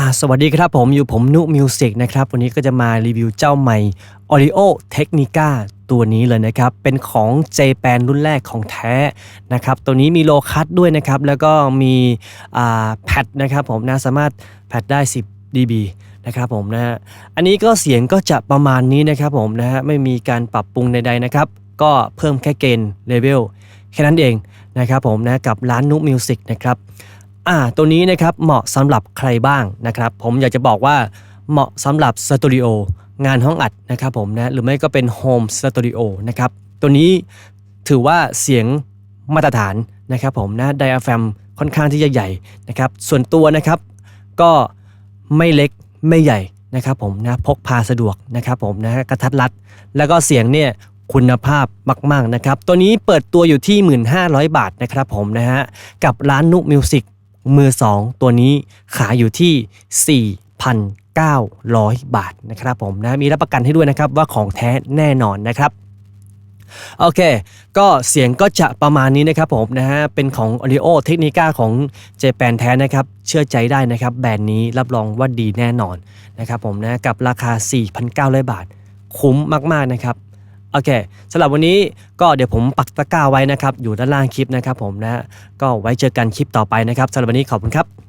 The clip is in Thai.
อ่าสวัสดีครับผมอยู่ผมนุมิวสิกนะครับ วันนี้ก็จะมารีวิวเจ้าใหม่ Audio Technica ตัวนี้เลยนะครับ เป็นของ j p a n รุ่นแรกของแท้นะครับ ตัวนี้มีโลคัตด้วยนะครับ แล้วก็มีอ่าแพดนะครับผมนะสามารถแพดได้ 10 dB นะครับผมนะฮะ อันนี้ก็เสียงก็จะประมาณนี้นะครับผมนะฮะ ไม่มีการปรับปรุงใดๆนะครับ ก็เพิ่มแค่เกณฑ์เลเวลแค่นั้นเองนะครับผมนะกับร้านนุมิวสิกนะครับ อ่าตัวนี้นะครับเหมาะสำหรับใครบ้างนะครับผมอยากจะบอกว่าเหมาะสำหรับสตูดิโองานห้องอัดนะครับผมนะหรือไม่ก็เป็นโฮมสตูดิโอนะครับตัวนี้ถือว่าเสียงมาตรฐานนะครับผมนะไดอะแฟมค่อนข้างที่จะใหญ่นะครับส่วนตัวนะครับก็ไม่เล็กไม่ใหญ่นะครับผมนะพกพาสะดวกนะครับผมนะกระทัดรัด แล้วก็เสียงเนี่ยคุณภาพมาก ๆ นะครับ ตัวนี้เปิดตัวอยู่ที่ 1,500 บาทนะครับผมนะฮะกับร้านนุมิวสิก มือ 2 ตัวนี้ขายอยู่ที่ 4,900 บาทนะครับผมนะมีรับประกันให้ด้วยนะครับว่าของแท้แน่นอนนะครับโอเค ก็เสียงก็จะประมาณนี้นะครับผมนะฮะ เป็นของ Audio Technica ของเจแปนแท้นะครับ เชื่อใจได้นะครับ แบรนด์นี้รับรองว่าดีแน่นอนนะครับผมนะ กับราคา 4,900 บาท คุ้มมาก ๆ นะครับ อเคสำหรับวันนี้ก็เดี๋ยวผมปักตะกร้าไว้นะครับ อยู่ด้านล่างคลิปนะครับผมนะก็ไว้เจอกันคลิปต่อไปนะครับสำหรับวันนี้ขอบคุณครับ